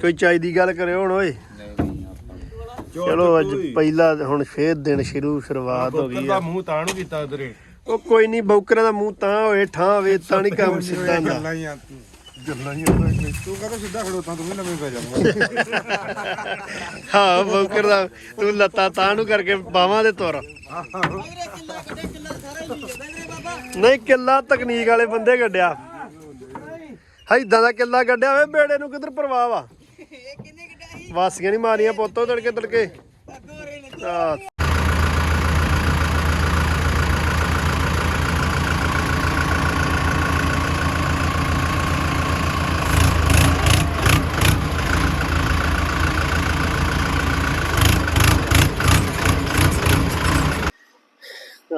ਕੋਈ ਚਾਈ ਦੀ ਗੱਲ ਕਰਿਓ ਹੁਣ ਓਏ। ਚਲੋ ਅੱਜ ਪਹਿਲਾ ਹੁਣ ਫੇਰ ਦਿਨ ਸ਼ੁਰੂ ਸ਼ੁਰੂਆਤ ਹੋ ਗਈ ਦਾ ਆ ਮੂੰਹ ਤਾਂ ਨੂੰ ਕੀਤਾ ਉਧਰੇ। ਉਹ ਕੋਈ ਨਹੀਂ ਬੌਕਰਾਂ ਦਾ ਮੂੰਹ ਤਾਂ ਹੋਏ ਠਾਂ ਹੋਵੇ ਤਾਂ ਨਹੀਂ ਕੰਮ ਸਿੱਧਾ ਹੀ ਆ ਹੀ ਆ ਤੂੰ ਕਹਿੰਦਾ ਸਿੱਧਾ ਖੜੋਤਾ ਤੂੰ ਵੀ ਨਵੇਂ ਪੈ ਜਾਊਗਾ। ਹਾਂ ਬੌਕਰ ਦਾ ਤੂੰ ਲੱਤਾਂ ਤਾਂ ਨੂੰ ਕਰਕੇ ਬਾਹਾਂ ਦੇ ਤੁਰ। ਨਹੀਂ ਕਿੱਲਾ ਤਕਨੀਕ ਵਾਲੇ ਬੰਦੇ ਕੱਢਿਆ। ਇਦਾਂ ਦਾ ਕਿੱਲਾ ਕੱਢਿਆ ਵੇ ਬੇੜੇ ਨੂੰ ਕਿੱਧਰ ਪਰਵਾਹ ਵਾਸੀਆਂ ਨਹੀਂ ਮਾਰੀਆਂ ਪੁੱਤੋ ਤੜਕੇ ਤੜਕੇ। ਆ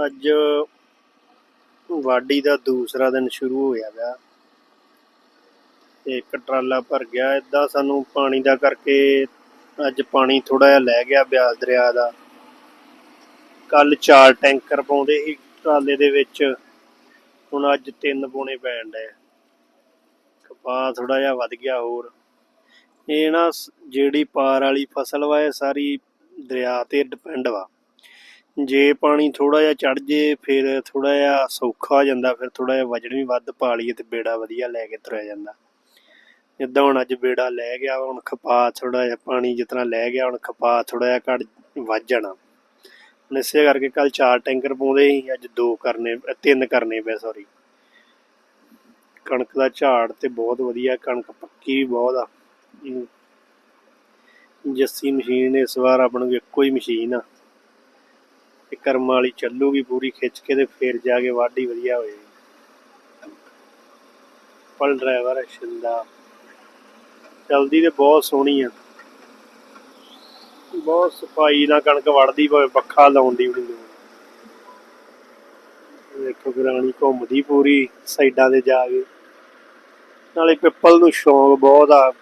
ਅੱਜ ਵਾਢੀ ਦਾ ਦੂਸਰਾ ਦਿਨ ਸ਼ੁਰੂ ਹੋਇਆ ਵਾ। ਤੇ ਇੱਕ ਟਰਾਲਾ ਭਰ ਗਿਆ। ਏਦਾਂ ਸਾਨੂੰ ਪਾਣੀ ਦਾ ਕਰਕੇ ਅੱਜ ਪਾਣੀ ਥੋੜਾ ਜਿਹਾ ਲੈ ਗਿਆ ਬਿਆਸ ਦਰਿਆ ਦਾ। ਕੱਲ ਚਾਰ ਟੈਂਕਰ ਪਾਉਂਦੇ ਸੀ ਟਰਾਲੇ ਦੇ ਵਿੱਚ। ਹੁਣ ਅੱਜ ਤਿੰਨ ਪੌਣੇ ਪੈਣ ਡਏ ਕਪਾਹ ਥੋੜਾ ਜਿਹਾ ਵੱਧ ਗਿਆ ਹੋਰ। ਇਹ ਨਾ ਜਿਹੜੀ ਪਾਰ ਵਾਲੀ ਫਸਲ ਵਾ, ਇਹ ਸਾਰੀ ਦਰਿਆ ਤੇ ਡਿਪੈਂਡ ਵਾ। ਜੇ ਪਾਣੀ ਥੋੜਾ ਜਿਹਾ ਚੜ ਜੇ, ਫਿਰ ਥੋੜਾ ਜਿਹਾ ਸੌਖਾ ਹੋ ਜਾਂਦਾ। ਫਿਰ ਥੋੜਾ ਜਿਹਾ ਵਜਨ ਵੀ ਵੱਧ ਪਾ ਲਈਏ ਤੇ ਬੇੜਾ ਵਧੀਆ ਲੈ ਕੇ ਤੁਰਿਆ ਜਾਂਦਾ। ਜਿੱਦਾਂ ਹੁਣ ਅੱਜ ਬੇੜਾ ਲੈ ਗਿਆ, ਹੁਣ ਖਪਾ ਥੋੜਾ ਜਿਹਾ ਪਾਣੀ ਜਿਤਨਾ ਲੈ ਗਿਆ, ਹੁਣ ਖਪਾ ਥੋੜਾ ਜਿਹਾ ਘਟ ਵੱਜ ਜਾਣਾ। ਹੁਣ ਇਸੇ ਕਰਕੇ ਕੱਲ ਚਾਰ ਟੈਂਕਰ ਪਾਉਂਦੇ ਸੀ, ਅੱਜ ਦੋ ਕਰਨੇ, ਤਿੰਨ ਕਰਨੇ ਪਏ ਸੌਰੀ ਕਣਕ ਦਾ ਝਾੜ ਤੇ ਬਹੁਤ ਵਧੀਆ, ਕਣਕ ਪੱਕੀ ਵੀ ਬਹੁਤ ਆ। ਜੱਸੀ ਮਸ਼ੀਨ ਇਸ ਵਾਰ ਆਪਣ ਨੂੰ ਇੱਕੋ ਹੀ ਮਸ਼ੀਨ ਆ। ਤੇ ਕਰਮ ਵਾਲੀ ਚੱਲੂਗੀ ਪੂਰੀ ਖਿੱਚ ਕੇ ਤੇ ਫਿਰ ਜਾ ਕੇ ਵਾਢੀ ਵਧੀਆ ਹੋਏਗੀ। ਪਲ ਡਰਾਈਵਰ ਸ਼ਿੰਦਾ। ਚਲਦੀ ਤੇ ਬਹੁਤ ਸੋਹਣੀ ਆ। ਬਹੁਤ ਸਫ਼ਾਈ ਨਾਲ ਕਣਕ ਵੜਦੀ ਭਾਵੇਂ ਪੱਖਾ ਲਾਉਣ ਦੀ ਵੀ ਨਹੀਂ ਦੇਖੋ ਗਰਾਣੀ ਘੁੰਮਦੀ ਪੂਰੀ ਸਾਈਡਾਂ ਤੇ ਜਾ ਕੇ। ਨਾਲੇ ਪਿੱਪਲ ਨੂੰ ਸ਼ੌਂਕ ਬਹੁਤ ਆ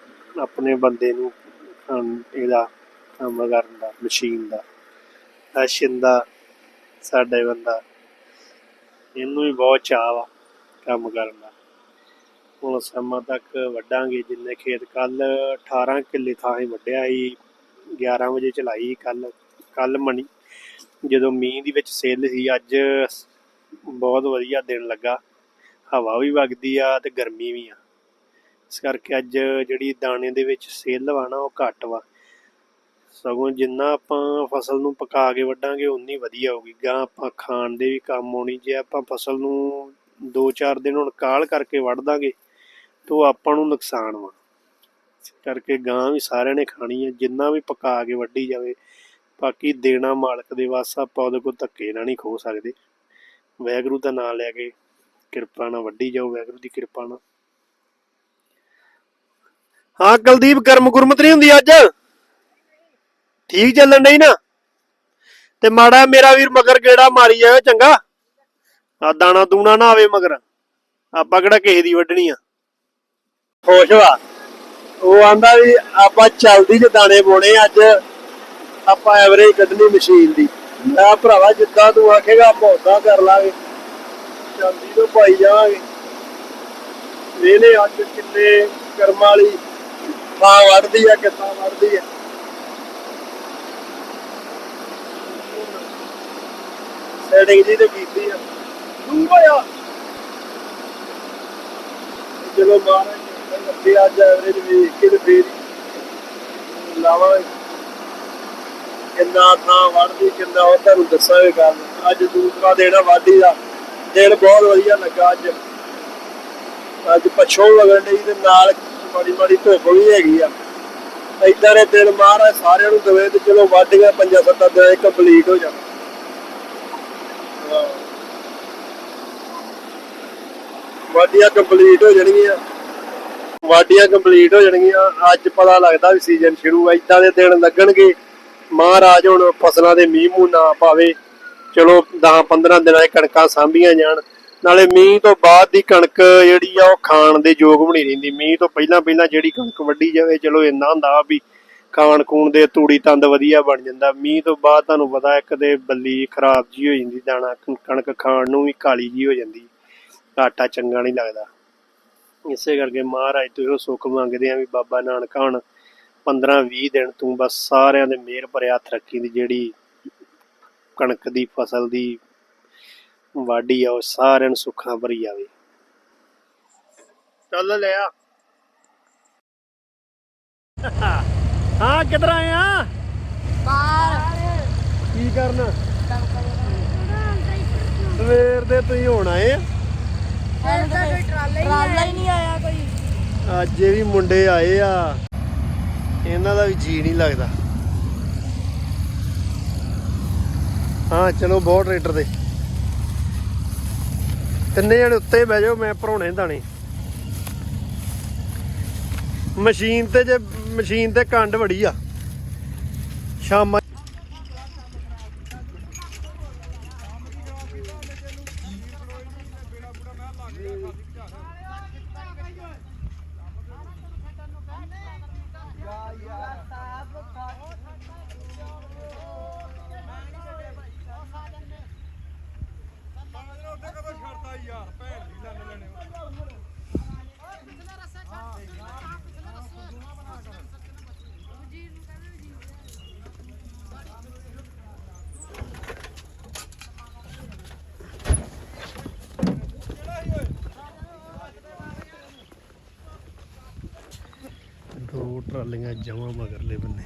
ਆਪਣੇ ਬੰਦੇ ਨੂੰ ਇਹਦਾ ਕੰਮ ਕਰਨ ਦਾ, ਮਸ਼ੀਨ ਦਾ। ਆ ਸ਼ਿੰਦਾ ਸਾਡੇ ਬੰਦਾ। ਇਹਨੂੰ ਵੀ ਬਹੁਤ ਚਾਅ ਵਾ ਕੰਮ ਕਰਨ ਦਾ। ਹੁਣ ਸਮਾਂ ਤੱਕ ਵੱਢਾਂਗੇ ਜਿੰਨੇ ਖੇਤ। ਕੱਲ 18 ਕਿੱਲੇ ਥਾਂ ਹੀ ਵੱਢਿਆ ਸੀ 11 ਵਜੇ ਚਲਾਈ ਕੱਲ ਕੱਲ ਮਣੀ। ਜਦੋਂ ਮੀਂਹ ਦੀ ਵਿੱਚ ਸੇਲ ਸੀ, ਅੱਜ ਬਹੁਤ ਵਧੀਆ ਦਿਨ ਲੱਗਾ। ਹਵਾ ਵੀ ਵਗਦੀ ਆ ਤੇ ਗਰਮੀ ਵੀ ਆ। ਇਸ ਕਰਕੇ ਅੱਜ ਜਿਹੜੀ ਦਾਣੇ ਦੇ ਵਿੱਚ ਸੇਲ ਵਾ ਨਾ, ਉਹ ਘੱਟ ਵਾ। ਸਗੋਂ ਜਿੰਨਾ ਆਪਾਂ ਫਸਲ ਨੂੰ ਪਕਾ ਕੇ ਵੱਢਾਂਗੇ, ਉਨੀ ਵਧੀਆ ਹੋਊਗੀ। ਗਾਂ ਆਪਾਂ ਖਾਣ ਦੇ ਵੀ ਕੰਮ ਆਉਣੀ, ਜੇ ਆਪਾਂ ਫਸਲ ਨੂੰ 2-4 ਦਿਨ ਹੁਣ ਕਾਲ ਕਰਕੇ ਵੱਢ ਦਾਂਗੇ ਤਾਂ ਉਹ ਆਪਾਂ ਨੂੰ ਨੁਕਸਾਨ ਵਾ। ਇਸ ਕਰਕੇ ਗਾਂ ਵੀ ਸਾਰਿਆਂ ਨੇ ਖਾਣੀ ਹੈ ਜਿੰਨਾ ਵੀ ਪਕਾ ਕੇ ਵੱਢੀ ਜਾਵੇ, ਬਾਕੀ ਦੇਣਾ ਮਾਲਕ ਦੇ ਵਾਸ, ਆਪਾਂ ਉਹਦੇ ਕੋਲ ਧੱਕੇ ਨਾਲ ਨਹੀਂ ਖੋ ਸਕਦੇ। ਵੈਗਰੂ ਦਾ ਨਾਮ ਲੈ ਕੇ ਕਿਰਪਾ ਨਾਲ ਵੱਢੀ ਜਾਓ, ਵੈਗਰੂ ਦੀ ਕਿਰਪਾ ਨਾਲ। ਹਾਂ, ਕੁਲਦੀਪ, ਗਰਮ ਗੁਰਮਤ ਨਹੀਂ ਹੁੰਦੀ ਅੱਜ? ਠੀਕ ਚੱਲਣ ਡਈ ਨਾ? ਤੇ ਮਾੜਾ ਮੇਰਾ ਵੀਰ ਮਗਰ ਗੇੜਾ ਮਾਰੀ ਜਾਵੇ ਚੰਗਾ। ਆ ਦਾਣਾ ਦੂਣਾ ਨਾ ਆਵੇ ਮਗਰ। ਆਪਾਂ ਕਿਹੜਾ ਕਿਸੇ ਦੀ ਵੱਢਣੀ ਆ? ਖੁਸ਼ ਵਾ। ਉਹ ਆਂਦਾ ਵੀ ਆਪਾਂ ਚਲਦੀ ਚ ਦਾਣੇ ਪਾਉਣੇ ਅੱਜ ਆਪਾਂ ਐਵਰੇਜ ਕੱਢਣੀ ਮਸ਼ੀਨ ਦੀ। ਮੈਂ ਭਰਾਵਾ, ਜਿੱਦਾਂ ਤੂੰ ਆਖੇਗਾ, ਆਪਾਂ ਉਦਾਂ ਕਰ ਲਾਂਗੇ। ਚਲਦੀ ਤੋਂ ਪਾਈ ਜਾਵਾਂਗੇ। ਵੇਲੇ ਅੱਜ ਕਿੰਨੇ ਕਰਮਾਂ ਵਾਲੀ ਥਾਂ ਵੜਦੀ ਆ, ਕਿੱਦਾਂ ਵੜਦੀ ਆ। ਸੈਟਿੰਗ ਜੀ ਤੇ ਕੀਤੀ ਆ। ਦੂੰਗਾ ਆ। ਚਲੋ ਮਹਾਰਾਜ। ਲੱਭੇ ਅੱਜ ਐਵਰੇਜ ਵੇਖ ਕੇ ਤੇ ਫੇਰ ਹੀ ਲਾਵਾਂਗੇ ਕਿੰਨਾ ਥਾਂ ਵੜਦੀ ਕਿੰਨਾ ਉਹ ਤੁਹਾਨੂੰ ਦੱਸਾਂਗੇ ਗੱਲ। ਅੱਜ ਦੂਸਰਾ ਦਿਨ ਵਾਢੀ ਦਾ। ਦਿਨ ਬਹੁਤ ਵਧੀਆ ਲੱਗਾ ਅੱਜ। ਅੱਜ ਪਛੋਂ ਵਗਣ ਡਈ ਤੇ ਨਾਲ ਮਾੜੀ ਮਾੜੀ ਧੁੱਪ ਵੀ ਹੈਗੀ ਆ। ਏਦਾਂ ਦੇ ਦਿਨ ਮਹਾਰਾਜ ਸਾਰਿਆਂ ਨੂੰ ਦਵੇ ਤੇ ਚਲੋ ਵੱਢ ਗਿਆ ਪੰਜਾਂ ਸੱਤਾਂ ਦਿਨਾਂ ਕੰਪਲੀਟ ਹੋ ਜਾਣਾ। ਵਾਢੀਆਂ ਕੰਪਲੀਟ ਹੋ ਜਾਣਗੀਆਂ। ਵਾਢੀਆਂ ਕੰਪਲੀਟ ਹੋ ਜਾਣਗੀਆਂ। ਅੱਜ ਪਤਾ ਲੱਗਦਾ ਵੀ ਸੀਜ਼ਨ ਸ਼ੁਰੂ ਆ। ਇਦਾਂ ਦੇ ਦਿਨ ਲੱਗਣਗੇ। ਮਹਾਰਾਜ ਹੁਣ ਫਸਲਾਂ ਦੇ ਮੀਂਹ ਮੂੰਹ ਨਾ ਪਾਵੇ। ਚਲੋ 10 15 ਦਿਨਾਂ 'ਚ ਕਣਕਾਂ ਸਾਂਭੀਆਂ ਜਾਣ। ਨਾਲੇ ਮੀਂਹ ਤੋਂ ਬਾਅਦ ਦੀ ਕਣਕ ਜਿਹੜੀ ਆ, ਉਹ ਖਾਣ ਦੇ ਯੋਗ ਬਣੀ ਰਹਿੰਦੀ। ਮੀਂਹ ਤੋਂ ਪਹਿਲਾਂ ਪਹਿਲਾਂ ਜਿਹੜੀ ਕਣਕ ਵੱਢੀ ਜਾਵੇ, ਚਲੋ ਇੰਨਾ ਹੁੰਦਾ ਵਾ ਵੀ ਖਾਣ ਖੂਣ ਦੇ ਤੂੜੀ ਤੰਦ ਵਧੀਆ ਬਣ ਜਾਂਦਾ। ਮੀਂਹ ਤੋਂ ਬਾਅਦ ਤੁਹਾਨੂੰ ਪਤਾ ਇੱਕ ਤੇ ਬੱਲੀ ਖਰਾਬ ਜੀ ਹੋ ਜਾਂਦੀ, ਦਾਣਾ, ਕਣਕ ਖਾਣ ਨੂੰ ਵੀ ਕਾਲੀ ਜੀ ਹੋ ਜਾਂਦੀ। ਆਟਾ ਚੰਗਾ ਨਹੀਂ ਲੱਗਦਾ। ਇਸੇ ਕਰਕੇ ਮਹਾਰਾਜ ਤੋਂ ਇਹੋ ਸੁੱਖ ਮੰਗਦੇ ਆ ਵੀ ਬਾਬਾ ਨਾਨਕ ਹੁਣ 15 20 ਦਿਨ ਤੂੰ ਬਸ ਸਾਰਿਆਂ ਦੇ ਮਿਹਰ ਹੱਥ ਰੱਖੀ ਦੀ ਜਿਹੜੀ ਕਣਕ ਦੀ ਫਸਲ ਦੀ ਵਾਢੀ ਆ ਉਹ ਸਾਰਿਆਂ ਨੂੰ ਸੁੱਖਾਂ ਭਰੀ ਜਾਵੇ। ਚੱਲ ਲਿਆ ਹਾਂ ਕਿੱਧਰ ਆਏ ਆ? ਕੀ ਕਰਨਾ? ਸਵੇਰ ਦੇ ਤੁਸੀਂ ਹੁਣ ਆਏ ਆ? ਟਰਾਲਾ ਹੀ ਨਹੀਂ ਆਇਆ ਕੋਈ। ਅੱਜ ਇਹ ਵੀ ਮੁੰਡੇ ਆਏ ਆ। ਇਹਨਾਂ ਦਾ ਵੀ ਜੀ ਨਹੀਂ ਲੱਗਦਾ। ਹਾਂ ਚਲੋ ਬਹੁਤ ਟਰੈਕਟਰ ਦੇ। ਤਿੰਨੇ ਜਣੇ ਉੱਤੇ ਬਹਿ ਜਾਓ ਮੈਂ ਭਰੋਣੇ ਦਾਣੇ। ਮਸ਼ੀਨ ਤੇ ਜੇ ਮਸ਼ੀਨ ਤੇ ਕੰਡ ਵੜੀ ਆ। ਸ਼ਾਮਾਂ ਟਰਾਲੀਆਂ ਜਮਾਂ ਮਗਰਲੇ ਬੰਨੇ।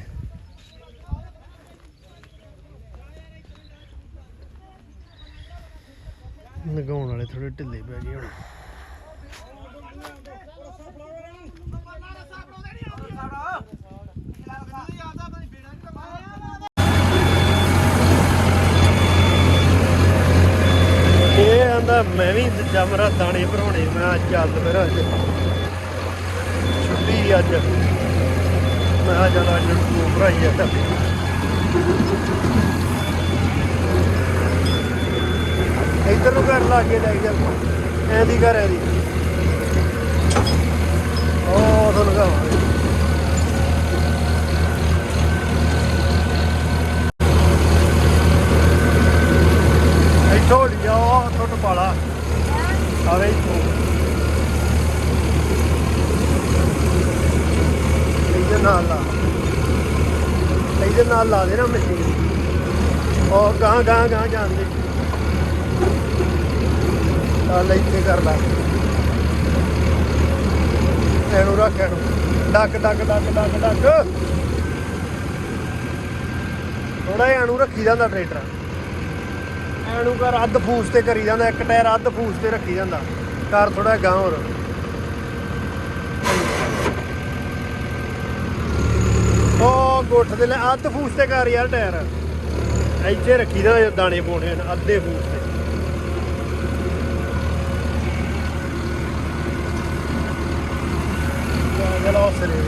ਲਗਾਉਣ ਵਾਲੇ ਥੋੜੇ ਢਿੱਲੇ ਪੈ ਗਏ ਹੁਣ। ਇਹ ਆਂਦਾ, ਮੈਂ ਵੀ ਜਮਰਾ ਦਾਣੇ ਭਰਾਉਣੇ, ਮੈਂ ਚੱਲ ਫਿਰ ਅੱਜ। ਛੁੱਟੀ ਅੱਜ। ਮੈਂ ਕਿਹਾ ਚੱਲ ਅੱਜ ਤੂੰ ਭਰਾਈ ਆ ਤਾਂ। ਇੱਧਰ ਨੂੰ ਘਰ ਲਾ ਕੇ ਲੈ ਜਾ। ਐ ਦੀ ਘਰ ਐ ਦੀ ਉਹ ਤੁਹਾਨੂੰ ਕਹਾਂਗੇ ਇੱਥੋਂ ਲਿਆ ਤੁਹਾਨੂੰ ਪਾਲਾ। ਆਵੇ ਇੱਥੋਂ। ਨਾਲ ਲਾ। ਇਹਦੇ ਨਾਲ ਲਾ ਦੇ ਮਸ਼ੀਨ। ਉਹ ਗਾਂ ਗਾਂ ਗਾਂ ਜਾਂਦੇ। ਚੱਲ ਇੱਥੇ ਕਰ ਲੈ। ਇਹਨੂੰ ਰੱਖ, ਇਹਨੂੰ। ਡੱਕ ਡੱਕ ਡੱਕ ਡੱਕ ਡੱਕ। ਥੋੜਾ ਜਿਹਾ ਇਹਨੂੰ ਰੱਖੀ ਜਾਂਦਾ ਟਰੈਕਟਰ। ਇਹਨੂੰ ਕਰ ਅੱਧ ਫੂਸ ਤੇ ਕਰੀ ਜਾਂਦਾ, ਇੱਕ ਟਾਇਰ ਅੱਧ ਫੂਸ ਤੇ ਰੱਖੀ ਜਾਂਦਾ। ਕਰ ਥੋੜਾ ਗਾਂ ਹੋਰ। ਉਹ ਗੁੱਠ ਦੇ ਲੈ, ਅੱਧ ਫੂਸ ਤੇ ਕਰ ਯਾਰ ਟਾਇਰ। ਇੱਥੇ ਰੱਖੀ ਦਾ ਦਾਣੇ ਪਾਉਣੇ ਅੱਧੇ ਫੂਸ ਤੇ। ਚਲੋ ਸਰੇ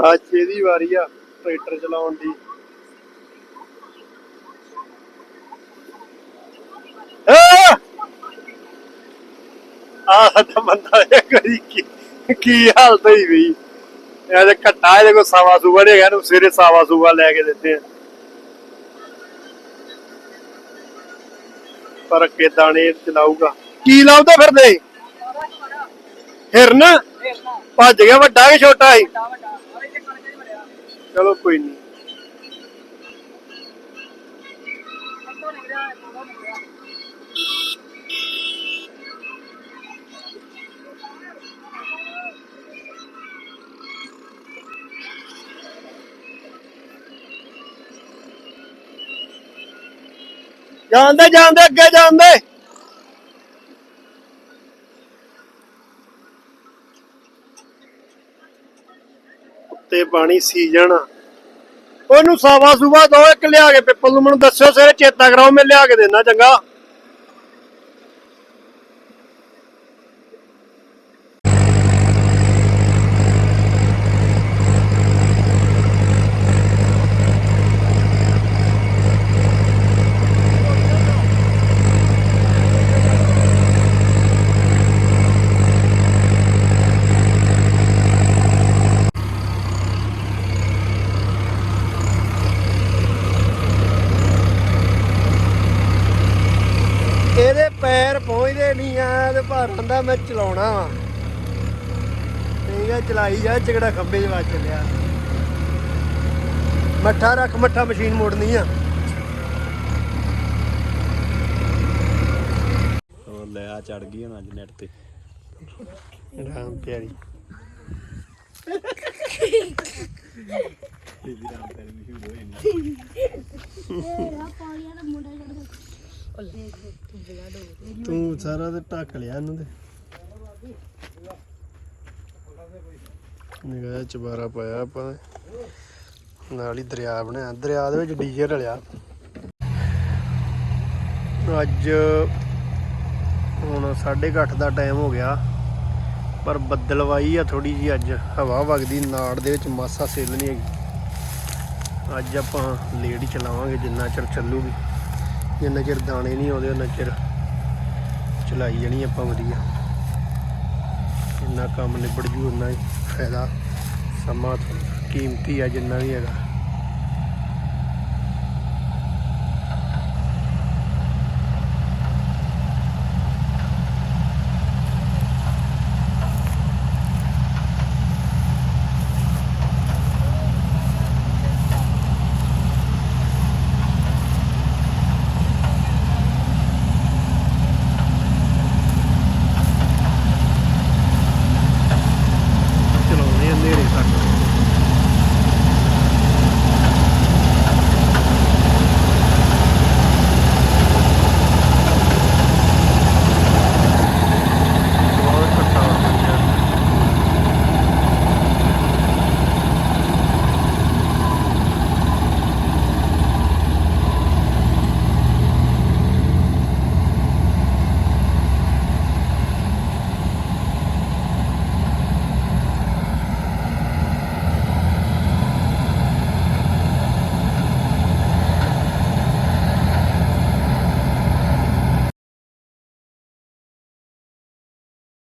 ਅੱਜ ਇਹਦੀ ਵਾਰੀ ਆ ਟਰੈਕਟਰ ਚਲਾਉਣ ਦੀ। ਆਹ ਤਾਂ ਬੰਦਾ ਇਹ ਕਰੀ ਕੀ ਕੀ ਹਾਲਤ ਹੋਈ ਵੀ। ਇਹਦੇ ਘੱਟਾ ਇਹਦੇ ਕੋ ਸਾਵਾ ਸੂਗਾ ਨੇ ਹੈਗਾ ਨੂੰ ਸਵੇਰੇ ਸਾਵਾ ਸੂਗਾ ਲੈ ਕੇ ਦਿੱਤੇ ਆ। ਪਰ ਅੱਗੇ ਦਾਣੇ ਚਲਾਊਗਾ? ਕੀ ਲਾਉਂਦਾ ਫਿਰਦੇ? ਹਿਰਨ? ਭੱਜ ਗਿਆ ਵੱਡਾ ਕਿ ਛੋਟਾ ਸੀ? ਚਲੋ ਕੋਈ ਨਹੀਂ ਜਾਂਦੇ ਜਾਂਦੇ ਅੱਗੇ ਜਾਂਦੇ। ਉੱਤੇ ਪਾਣੀ ਸੀਜਨ ਆ ਉਹਨੂੰ ਸਾਵਾ ਸੁਬਾ ਦੋ ਇੱਕ ਲਿਆ ਕੇ ਪਿੱਪਲ ਨੂੰ ਮੈਨੂੰ ਦੱਸਿਓ, ਸਵੇਰੇ ਚੇਤਾ ਕਰਾਓ, ਮੈਂ ਲਿਆ ਕੇ ਦੇਣਾ ਚੰਗਾ। ਘਰੇ ਨਹੀਂ ਆ ਤੇ ਪਰ ਆਂਦਾ ਮੈਂ ਚਲਾਉਣਾ ਵਾ। ਠੀਕ ਹੈ ਚਲਾਈ ਜਾ ਝਗੜਾ ਖੰਬੇ 'ਚ ਵੱਜ ਚੱਲਿਆ। ਮੱਠਾ ਰੱਖ ਮੱਠਾ ਮਸ਼ੀਨ ਮੋੜਨੀ ਆ। ਉਹ ਲੈ ਆ ਚੜ ਗਈ ਹੁਣ ਅੱਜ ਨੈਟ ਤੇ। ਰਾਮ ਪਿਆਰੀ। ਬੀਬੀ ਰਾਮ ਪੈਰੀ ਮਸ਼ਹੂਰ ਹੋਈ ਨਹੀਂ ਤੂੰ ਸਾਰਾ ਤੇ ਢੱਕ ਲਿਆ ਇਹਨੂੰ ਤੇ। ਨਿਗਾਹ ਚਬਾਰਾ ਪਾਇਆ ਆਪਾਂ ਨੇ। ਨਾਲ ਹੀ ਦਰਿਆ ਬਣਿਆ। ਦਰਿਆ ਦੇ ਵਿੱਚ ਡੀਜੇ ਰਲਿਆ। ਅੱਜ ਹੁਣ 8:30 ਦਾ ਟਾਈਮ ਹੋ ਗਿਆ। ਪਰ ਬੱਦਲਵਾਈ ਆ ਥੋੜੀ ਜੀ ਅੱਜ। ਹਵਾ ਵਗਦੀ, ਨਾੜ ਦੇ ਵਿੱਚ ਮਾਸਾ ਸੇਲ ਨਹੀਂ ਹੈਗੀ। ਅੱਜ ਆਪਾਂ ਲੇਟ ਹੀ ਚਲਾਵਾਂਗੇ ਜਿੰਨਾ ਚਿਰ ਚੱਲੂਗੀ। ਜਿੰਨਾ ਚਿਰ ਦਾਣੇ ਨਹੀਂ ਆਉਂਦੇ ਉਹਨਾਂ ਚਿਰ ਚਲਾਈ ਜਾਣੀ ਆਪਾਂ ਵਧੀਆ। ਇੰਨਾ ਕੰਮ ਨਿਬੜ ਜੂ ਉਨਾ ਹੀ ਫਾਇਦਾ। ਸਮਾਂ, ਕੀਮਤੀ ਆ ਜਿੰਨਾ ਵੀ ਹੈਗਾ।